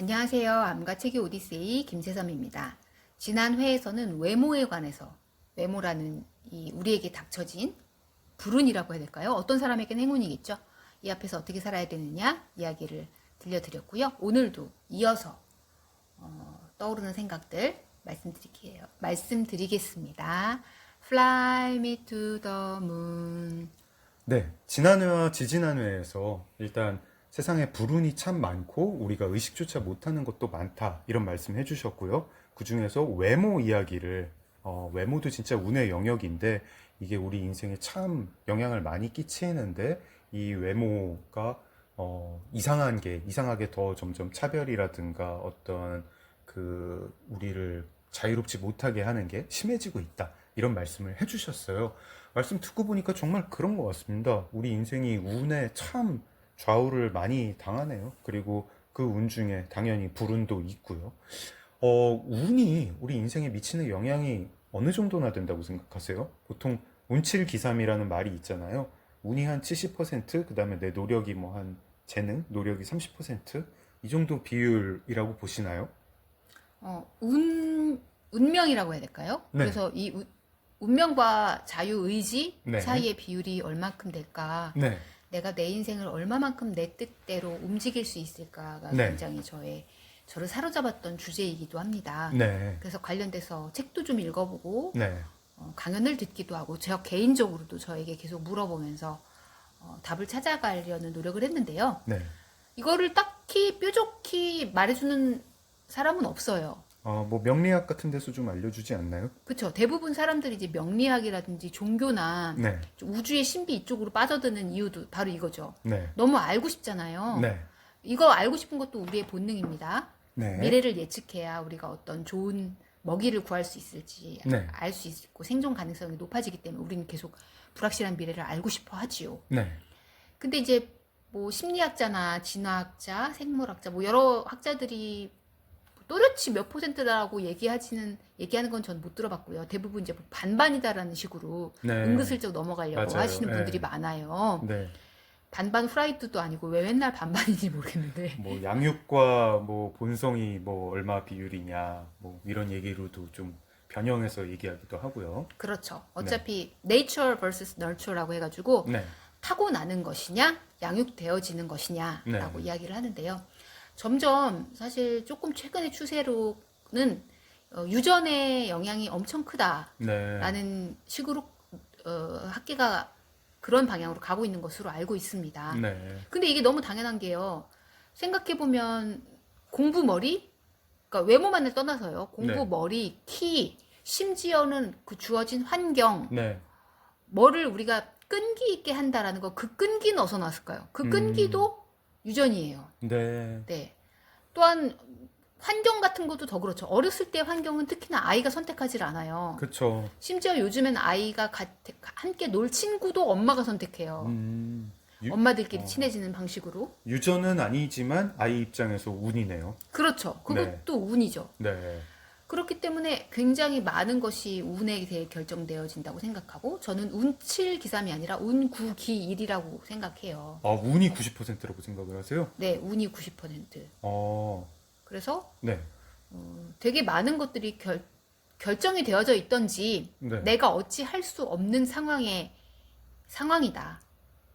안녕하세요. 암과 책의 오디세이 김세섬입니다. 지난 회에서는 외모에 관해서 외모라는 이 우리에게 닥쳐진 불운이라고 해야 될까요? 어떤 사람에게는 행운이겠죠. 이 앞에서 어떻게 살아야 되느냐 이야기를 들려드렸고요. 오늘도 이어서 어, 떠오르는 생각들 말씀드릴게요. 말씀드리겠습니다. Fly me to the moon. 네, 지난 회와 지지난 회에서 일단 세상에 불운이 참 많고 우리가 의식조차 못하는 것도 많다 이런 말씀 해주셨고요. 그 중에서 외모 이야기를 어, 외모도 진짜 운의 영역인데 이게 우리 인생에 참 영향을 많이 끼치는데 이 외모가 어, 이상한 게 이상하게 더 점점 차별이라든가 어떤 그 우리를 자유롭지 못하게 하는 게 심해지고 있다 이런 말씀을 해주셨어요. 말씀 듣고 보니까 정말 그런 것 같습니다. 우리 인생이 운에 참 좌우를 많이 당하네요. 그리고 그 운 중에 당연히 불운도 있고요. 어, 운이 우리 인생에 미치는 영향이 어느 정도나 된다고 생각하세요? 보통 운칠기삼이라는 말이 있잖아요. 운이 한 70%, 그 다음에 내 노력이 뭐 한 재능, 노력이 30%? 이 정도 비율이라고 보시나요? 어, 운, 운명이라고 해야 될까요? 네. 그래서 이 운- 운명과 자유의지 네. 사이의 비율이 얼마큼 될까? 네. 내가 내 인생을 얼마만큼 내 뜻대로 움직일 수 있을까가 네. 굉장히 저의 저를 사로잡았던 주제이기도 합니다. 네. 그래서 관련돼서 책도 좀 읽어보고 네. 어, 강연을 듣기도 하고 제가 개인적으로도 저에게 계속 물어보면서 어, 답을 찾아가려는 노력을 했는데요. 네. 이거를 딱히 뾰족히 말해주는 사람은 없어요. 어, 뭐 명리학 같은 데서 좀 알려주지 않나요? 그렇죠. 대부분 사람들이 이제 명리학이라든지 종교나 네. 좀 우주의 신비 이쪽으로 빠져드는 이유도 바로 이거죠. 네. 너무 알고 싶잖아요. 네. 이거 알고 싶은 것도 우리의 본능입니다. 네. 미래를 예측해야 우리가 어떤 좋은 먹이를 구할 수 있을지 네. 알 수 있고 생존 가능성이 높아지기 때문에 우리는 계속 불확실한 미래를 알고 싶어 하지요. 네. 근데 이제 뭐 심리학자나 진화학자, 생물학자 뭐 여러 학자들이 또렷이 몇 퍼센트다라고 얘기하지는 얘기하는 건 전 못 들어봤고요. 대부분 이제 뭐 반반이다라는 식으로 네. 은근슬쩍 넘어가려고 맞아요. 하시는 분들이 네. 많아요. 네. 반반 후라이드도 아니고 왜 맨날 반반인지 모르겠는데. 뭐 양육과 뭐 본성이 뭐 얼마 비율이냐 뭐 이런 얘기로도 좀 변형해서 얘기하기도 하고요. 그렇죠. 어차피 nature vs nurture라고 해가지고 네. 타고 나는 것이냐, 양육되어지는 것이냐라고 네. 이야기를 하는데요. 점점 사실 조금 최근의 추세로는 어, 유전의 영향이 엄청 크다라는 네. 식으로 어, 학계가 그런 방향으로 가고 있는 것으로 알고 있습니다. 네. 근데 이게 너무 당연한 게요. 생각해 보면 공부 머리, 그러니까 외모만을 떠나서요. 공부 네. 머리, 키, 심지어는 그 주어진 환경, 네. 뭐를 우리가 끈기 있게 한다라는 거, 그 끈기는 어디서 나왔을까요? 그 끈기도 유전이에요. 네. 네. 또한 환경 같은 것도 더 그렇죠. 어렸을 때 환경은 특히나 아이가 선택하지 않아요. 그쵸. 심지어 요즘엔 아이가 가- 함께 놀 친구도 엄마가 선택해요. 음, 유, 엄마들끼리 어. 친해지는 방식으로. 유전은 아니지만 아이 입장에서 운이네요. 그렇죠. 그것도 운이죠. 네. 그렇기 때문에 굉장히 많은 것이 운에 대해 결정되어진다고 생각하고 저는 운칠 기삼이 아니라 운구기 일이라고 생각해요. 아, 운이 90%라고 생각을 하세요? 네, 운이 90%. 어, 그래서 네. 되게 많은 것들이 결, 결정이 되어져 있던지 네. 내가 어찌 할 수 없는 상황의 상황이다.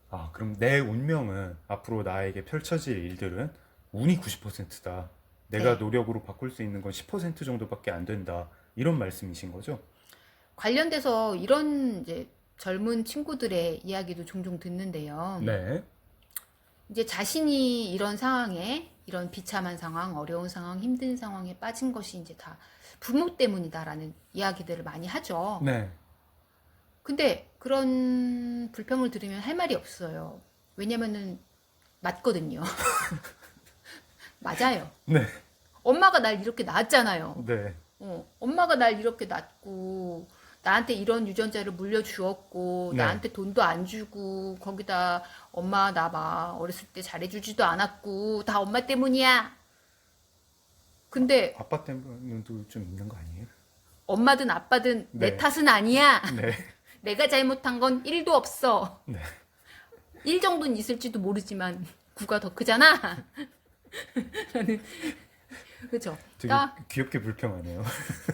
아, 그럼 내 운명은 앞으로 나에게 펼쳐질 일들은 운이 90%다. 내가 네. 노력으로 바꿀 수 있는 건 10% 정도밖에 안 된다. 이런 말씀이신 거죠? 관련돼서 이런 이제 젊은 친구들의 이야기도 종종 듣는데요. 네. 이제 자신이 이런 상황에 이런 비참한 상황, 어려운 상황, 힘든 상황에 빠진 것이 이제 다 부모 때문이다라는 이야기들을 많이 하죠. 네. 근데 그런 불평을 들으면 할 말이 없어요. 왜냐면은 맞거든요. 맞아요. 네. 엄마가 날 이렇게 낳았잖아요. 네. 어, 엄마가 날 이렇게 낳고 나한테 이런 유전자를 물려주었고 네. 나한테 돈도 안 주고 거기다 엄마 나봐 어렸을 때 잘해주지도 않았고 다 엄마 때문이야. 근데 아빠 때문에도 좀 있는 거 아니에요? 엄마든 아빠든 내 네. 탓은 아니야. 네. 내가 잘못한 건 1도 없어. 네. 1 정도는 있을지도 모르지만 9가 더 크잖아. 라는 그렇죠. 되게 딱 귀엽게 불평하네요.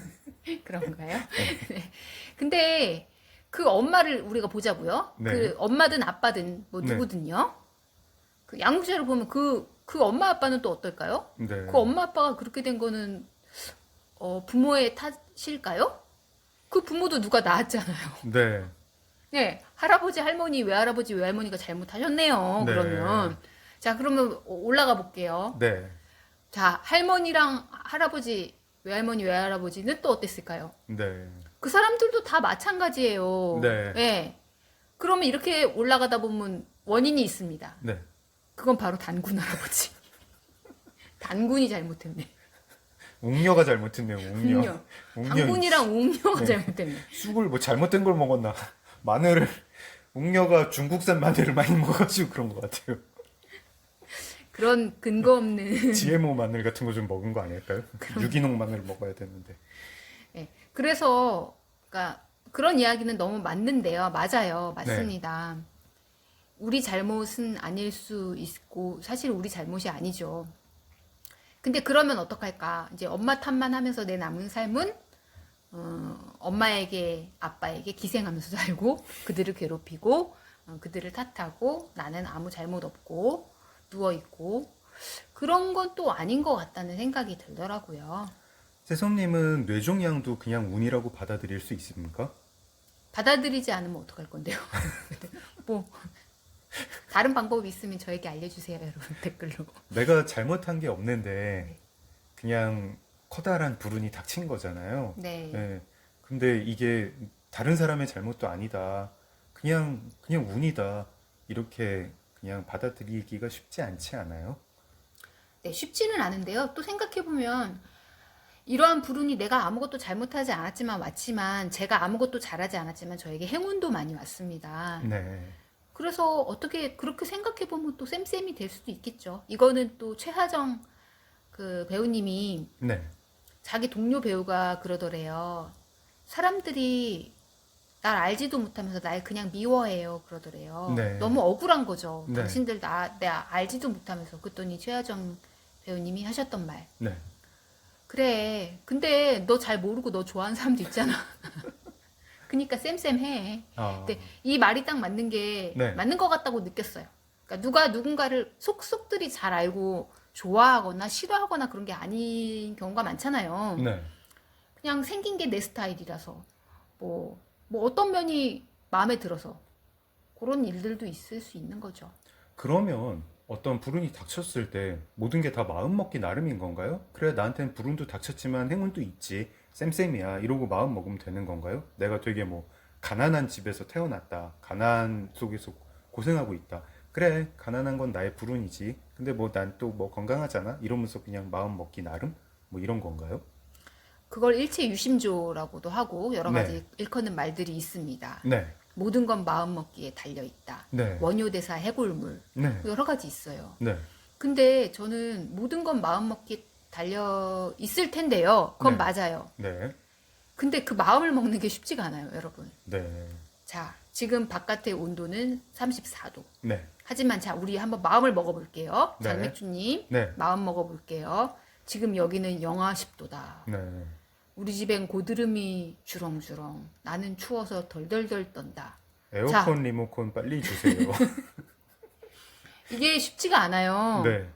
그런가요? 네. 근데 그 엄마를 우리가 보자고요. 네. 그 엄마든 아빠든 뭐 네. 누구든요. 그 양육자를 보면 그 그 엄마 아빠는 또 어떨까요? 네. 그 엄마 아빠가 그렇게 된 거는 어, 부모의 탓일까요? 그 부모도 누가 낳았잖아요. 네. 네, 할아버지, 할머니, 외할아버지, 외할머니가 잘못하셨네요. 네. 그러면 자 그러면 올라가 볼게요. 네. 자 할머니랑 할아버지, 외할머니, 외할아버지는 또 어땠을까요? 네. 그 사람들도 다 마찬가지예요. 네. 예. 그러면 이렇게 올라가다 보면 원인이 있습니다. 네. 그건 바로 단군 할아버지. 단군이 잘못했네. 웅녀가 잘못했네요. 웅녀. 웅녀. 웅녀. 단군이랑 웅녀가 네. 잘못했네. 쑥을 뭐 잘못된 걸 먹었나? 마늘을 웅녀가 중국산 마늘을 많이 먹어가지고 그런 것 같아요. 그런 근거 없는. GMO 마늘 같은 거 좀 먹은 거 아닐까요? 유기농 마늘 먹어야 되는데. 예. 그래서 그러니까 그런 이야기는 너무 맞는데요. 맞아요. 맞습니다. 우리 잘못은 아닐 수 있고 사실 우리 잘못이 아니죠. 근데 그러면 어떡할까? 이제 엄마 탓만 하면서 내 남은 삶은 어, 엄마에게 아빠에게 기생하면서 살고 그들을 괴롭히고 어, 그들을 탓하고 나는 아무 잘못 없고 누워 있고 그런 건 또 아닌 것 같다는 생각이 들더라고요. 세성님은 뇌종양도 그냥 운이라고 받아들일 수 있습니까? 받아들이지 않으면 어떡할 건데요? 뭐 다른 방법이 있으면 저에게 알려주세요, 여러분 댓글로. 내가 잘못한 게 없는데 그냥 커다란 불운이 닥친 거잖아요. 네, 네. 근데 이게 다른 사람의 잘못도 아니다. 그냥 그냥 운이다. 이렇게 그냥 받아들이기가 쉽지 않지 않아요? 네 쉽지는 않은데요. 또 생각해 보면 이러한 불운이 내가 아무것도 잘못하지 않았지만 왔지만 제가 아무것도 잘하지 않았지만 저에게 행운도 많이 왔습니다. 네. 그래서 어떻게 그렇게 생각해 보면 또 쌤쌤이 될 수도 있겠죠. 이거는 또 최하정 그 배우님이 네. 자기 동료 배우가 그러더래요. 사람들이 날 알지도 못하면서 날 그냥 미워해요. 그러더래요. 네. 너무 억울한 거죠. 네. 당신들 나, 내가 알지도 못하면서. 그랬더니 최하정 배우님이 하셨던 말. 네. 그래. 근데 너 잘 모르고 너 좋아하는 사람도 있잖아. 그니까 쌤쌤해. 아. 근데 이 말이 딱 맞는 게 네. 맞는 것 같다고 느꼈어요. 그러니까 누가 누군가를 속속들이 잘 알고 좋아하거나 싫어하거나 그런 게 아닌 경우가 많잖아요. 네. 그냥 생긴 게 내 스타일이라서 뭐, 뭐 어떤 면이 마음에 들어서 그런 일들도 있을 수 있는 거죠. 그러면 어떤 불운이 닥쳤을 때 모든 게 다 마음 먹기 나름인 건가요? 그래 나한테는 불운도 닥쳤지만 행운도 있지 쌤쌤이야 이러고 마음 먹으면 되는 건가요? 내가 되게 뭐 가난한 집에서 태어났다 가난 속에서 고생하고 있다 그래 가난한 건 나의 불운이지 근데 뭐 난 또 뭐 건강하잖아 이러면서 그냥 마음 먹기 나름 뭐 이런 건가요? 그걸 일체 유심조라고도 하고 여러 네. 가지 일컫는 말들이 있습니다. 네, 모든 건 마음 먹기에 달려 있다. 네, 원효대사 해골물 네, 여러 가지 있어요. 네, 근데 저는 모든 건 마음 먹기에 달려 있을 텐데요. 그건 네. 맞아요. 네, 근데 그 마음을 먹는 게 쉽지가 않아요, 여러분. 네, 자, 지금 바깥의 온도는 34도. 네, 하지만 자, 우리 한번 마음을 먹어볼게요. 네. 장맥주님, 네, 마음 먹어볼게요. 지금 여기는 영하 10도다. 네, 우리 집엔 고드름이 주렁주렁. 나는 추워서 덜덜덜 떤다. 에어컨 자. 리모컨 빨리 주세요. 이게 쉽지가 않아요. 네,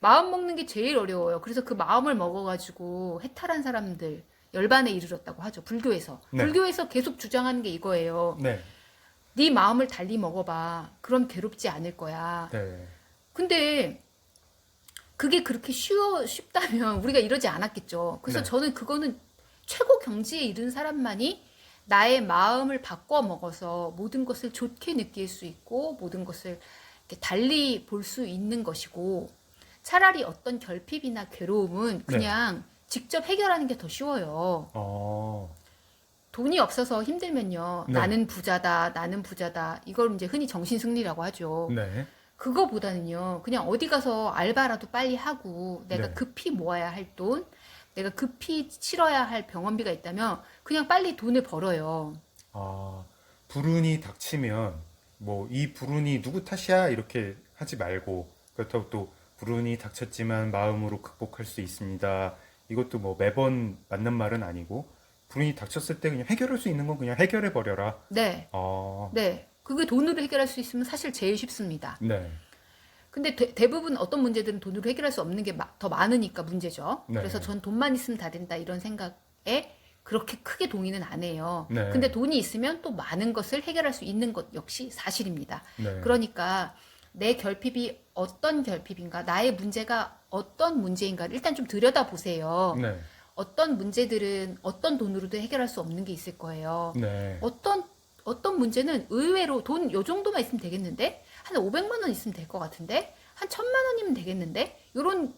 마음 먹는 게 제일 어려워요. 그래서 그 마음을 먹어가지고 해탈한 사람들 열반에 이르렀다고 하죠. 불교에서. 네. 불교에서 계속 주장하는 게 이거예요. 네, 네 마음을 달리 먹어봐. 그럼 괴롭지 않을 거야. 네, 근데 그게 그렇게 쉬워 쉽다면 우리가 이러지 않았겠죠. 그래서 네. 저는 그거는 최고 경지에 이른 사람만이 나의 마음을 바꿔 먹어서 모든 것을 좋게 느낄 수 있고 모든 것을 달리 볼 수 있는 것이고 차라리 어떤 결핍이나 괴로움은 네. 그냥 직접 해결하는 게 더 쉬워요. 어, 돈이 없어서 힘들면요. 네. 나는 부자다, 나는 부자다. 이걸 이제 흔히 정신 승리라고 하죠. 네, 그거보다는요, 그냥 어디 가서 알바라도 빨리 하고, 내가 네. 급히 모아야 할 돈, 내가 급히 치러야 할 병원비가 있다면, 그냥 빨리 돈을 벌어요. 아, 불운이 닥치면 뭐 이 불운이 누구 탓이야 이렇게 하지 말고 그렇다고 또 불운이 닥쳤지만 마음으로 극복할 수 있습니다. 이것도 뭐 매번 맞는 말은 아니고 불운이 닥쳤을 때 그냥 해결할 수 있는 건 그냥 해결해 버려라. 네, 어, 네. 그게 돈으로 해결할 수 있으면 사실 제일 쉽습니다. 네, 근데 대, 대부분 어떤 문제들은 돈으로 해결할 수 없는 게 더 많으니까 문제죠. 네. 그래서 전 돈만 있으면 다 된다 이런 생각에 그렇게 크게 동의는 안 해요. 네. 근데 돈이 있으면 또 많은 것을 해결할 수 있는 것 역시 사실입니다. 네, 그러니까 내 결핍이 어떤 결핍인가, 나의 문제가 어떤 문제인가를 일단 좀 들여다 보세요. 네, 어떤 문제들은 어떤 돈으로도 해결할 수 없는 게 있을 거예요. 네, 어떤 어떤 문제는 의외로 돈 요 정도만 있으면 되겠는데 한 500만 원 있으면 될 것 같은데 한 천만 원이면 되겠는데 요런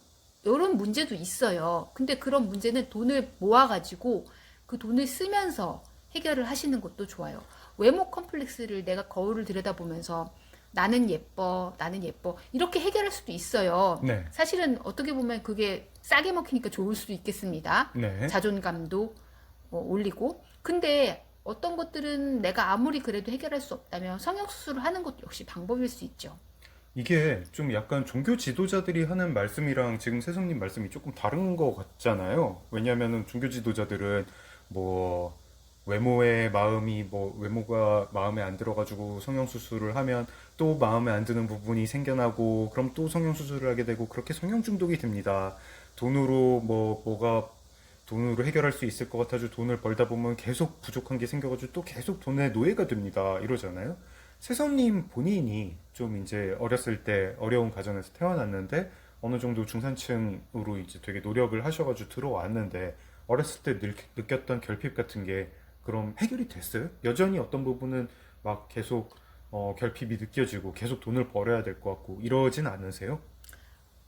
요런 문제도 있어요. 근데 그런 문제는 돈을 모아 가지고 그 돈을 쓰면서 해결을 하시는 것도 좋아요. 외모 컴플렉스를 내가 거울을 들여다보면서 나는 예뻐, 나는 예뻐 이렇게 해결할 수도 있어요. 네, 사실은 어떻게 보면 그게 싸게 먹히니까 좋을 수도 있겠습니다. 네, 자존감도 어, 올리고 근데 어떤 것들은 내가 아무리 그래도 해결할 수 없다면 성형수술을 하는 것도 역시 방법일 수 있죠. 이게 좀 약간 종교 지도자들이 하는 말씀이랑 지금 세성님 말씀이 조금 다른 것 같잖아요. 왜냐하면은 종교 지도자들은 뭐 외모의 마음이 뭐 외모가 마음에 안 들어가지고 성형 수술을 하면 또 마음에 안 드는 부분이 생겨나고 그럼 또 성형 수술을 하게 되고 그렇게 성형 중독이 됩니다. 돈으로 뭐 뭐가 돈으로 해결할 수 있을 것 같아서 돈을 벌다 보면 계속 부족한 게 생겨가지고 또 계속 돈의 노예가 됩니다. 이러잖아요. 세선님 본인이 좀 이제 어렸을 때 어려운 가정에서 태어났는데 어느 정도 중산층으로 이제 되게 노력을 하셔가지고 들어왔는데 어렸을 때 느, 느꼈던 결핍 같은 게 그럼 해결이 됐어요? 여전히 어떤 부분은 막 계속 어, 결핍이 느껴지고 계속 돈을 벌어야 될 것 같고 이러진 않으세요?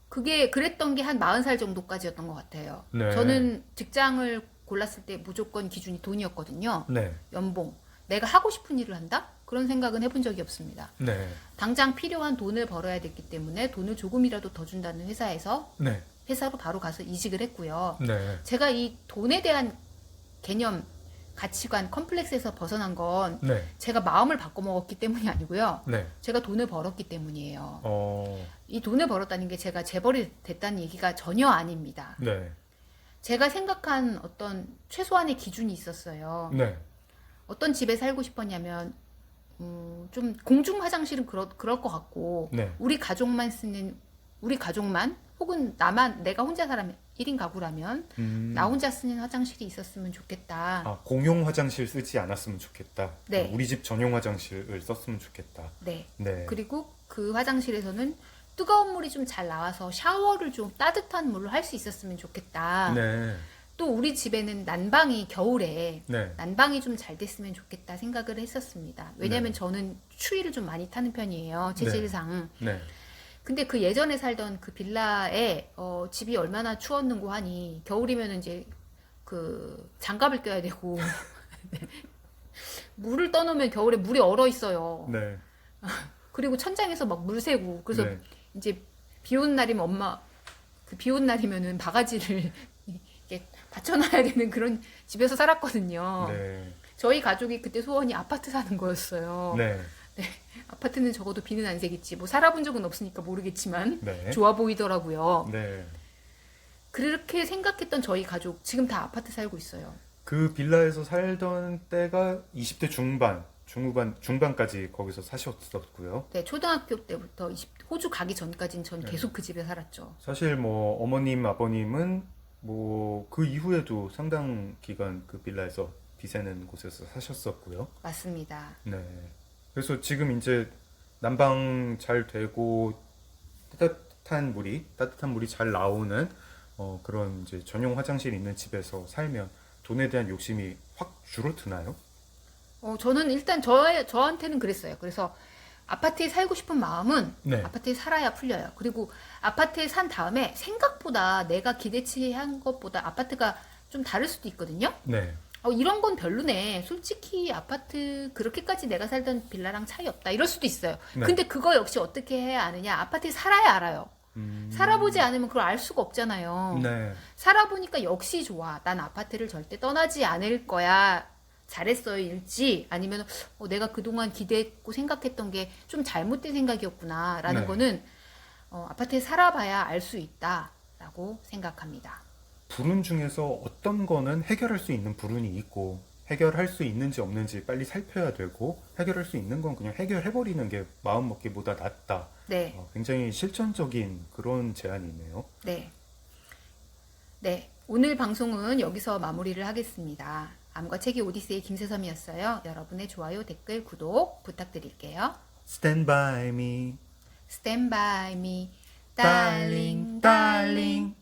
그게 그랬던 게 한 40살 정도까지였던 것 같아요. 네. 저는 직장을 골랐을 때 무조건 기준이 돈이었거든요. 네, 연봉. 내가 하고 싶은 일을 한다? 그런 생각은 해본 적이 없습니다. 네, 당장 필요한 돈을 벌어야 됐기 때문에 돈을 조금이라도 더 준다는 회사에서 네, 회사로 바로 가서 이직을 했고요. 네, 제가 이 돈에 대한 개념, 가치관, 컴플렉스에서 벗어난 건 네, 제가 마음을 바꿔먹었기 때문이 아니고요. 네, 제가 돈을 벌었기 때문이에요. 어, 이 돈을 벌었다는 게 제가 재벌이 됐다는 얘기가 전혀 아닙니다. 네, 제가 생각한 어떤 최소한의 기준이 있었어요. 네, 어떤 집에 살고 싶었냐면, 음, 좀 공중 화장실은 그러, 그럴 것 같고, 네, 우리 가족만 쓰는, 우리 가족만, 혹은 나만, 내가 혼자 사람 1인 가구라면, 음, 나 혼자 쓰는 화장실이 있었으면 좋겠다. 아, 공용 화장실 쓰지 않았으면 좋겠다. 네. 우리 집 전용 화장실을 썼으면 좋겠다. 네. 네. 그리고 그 화장실에서는 뜨거운 물이 좀 잘 나와서 샤워를 좀 따뜻한 물로 할 수 있었으면 좋겠다. 네. 또 우리 집에는 난방이 겨울에 네. 난방이 좀 잘 됐으면 좋겠다 생각을 했었습니다. 왜냐면 네. 저는 추위를 좀 많이 타는 편이에요. 체질상. 네. 근데 그 예전에 살던 그 빌라에 어, 집이 얼마나 추웠는고 하니 겨울이면 이제 그 장갑을 껴야 되고 네. 물을 떠놓으면 겨울에 물이 얼어 있어요. 네. 그리고 천장에서 막 물 새고 그래서 네. 이제 비 오는 날이면 엄마 그비 오는 날이면은 바가지를 이렇게 받쳐놔야 되는 그런 집에서 살았거든요. 네. 저희 가족이 그때 소원이 아파트 사는 거였어요. 네. 아파트는 적어도 비는 안 새겠지. 뭐 살아본 적은 없으니까 모르겠지만 네. 좋아 보이더라고요. 네. 그렇게 생각했던 저희 가족 지금 다 아파트 살고 있어요. 그 빌라에서 살던 때가 20대 중반, 중후반, 중반까지 거기서 사셨었고요. 네, 초등학교 때부터 20 호주 가기 전까지는 전 네. 계속 그 집에 살았죠. 사실 뭐 어머님, 아버님은 뭐 그 이후에도 상당 기간 그 빌라에서 비세는 곳에서 사셨었고요. 맞습니다. 네. 그래서 지금 이제 난방 잘 되고 따뜻한 물이 따뜻한 물이 잘 나오는 어, 그런 이제 전용 화장실 있는 집에서 살면 돈에 대한 욕심이 확 줄어드나요? 어, 저는 일단 저, 저한테는 그랬어요. 그래서 아파트에 살고 싶은 마음은 네. 아파트에 살아야 풀려요. 그리고 아파트에 산 다음에 생각보다 내가 기대치 한 것보다 아파트가 좀 다를 수도 있거든요. 네. 어, 이런 건 별로네. 솔직히 아파트 그렇게까지 내가 살던 빌라랑 차이 없다. 이럴 수도 있어요. 네. 근데 그거 역시 어떻게 해야 아느냐? 아파트에 살아야 알아요. 음, 살아보지 않으면 그걸 알 수가 없잖아요. 네. 살아보니까 역시 좋아. 난 아파트를 절대 떠나지 않을 거야. 잘했어일지 아니면 어, 내가 그동안 기대했고 생각했던 게 좀 잘못된 생각이었구나라는 네. 거는 어, 아파트에 살아봐야 알 수 있다라고 생각합니다. 불운 중에서 어떤 거는 해결할 수 있는 불운이 있고 해결할 수 있는지 없는지 빨리 살펴야 되고 해결할 수 있는 건 그냥 해결해버리는 게 마음먹기보다 낫다. 네. 어, 굉장히 실천적인 그런 제안이네요. 네. 네. 오늘 방송은 여기서 마무리를 하겠습니다. 암과 책의 오디세이 김세섬이었어요. 여러분의 좋아요, 댓글, 구독 부탁드릴게요. Stand by me. Stand by me, darling.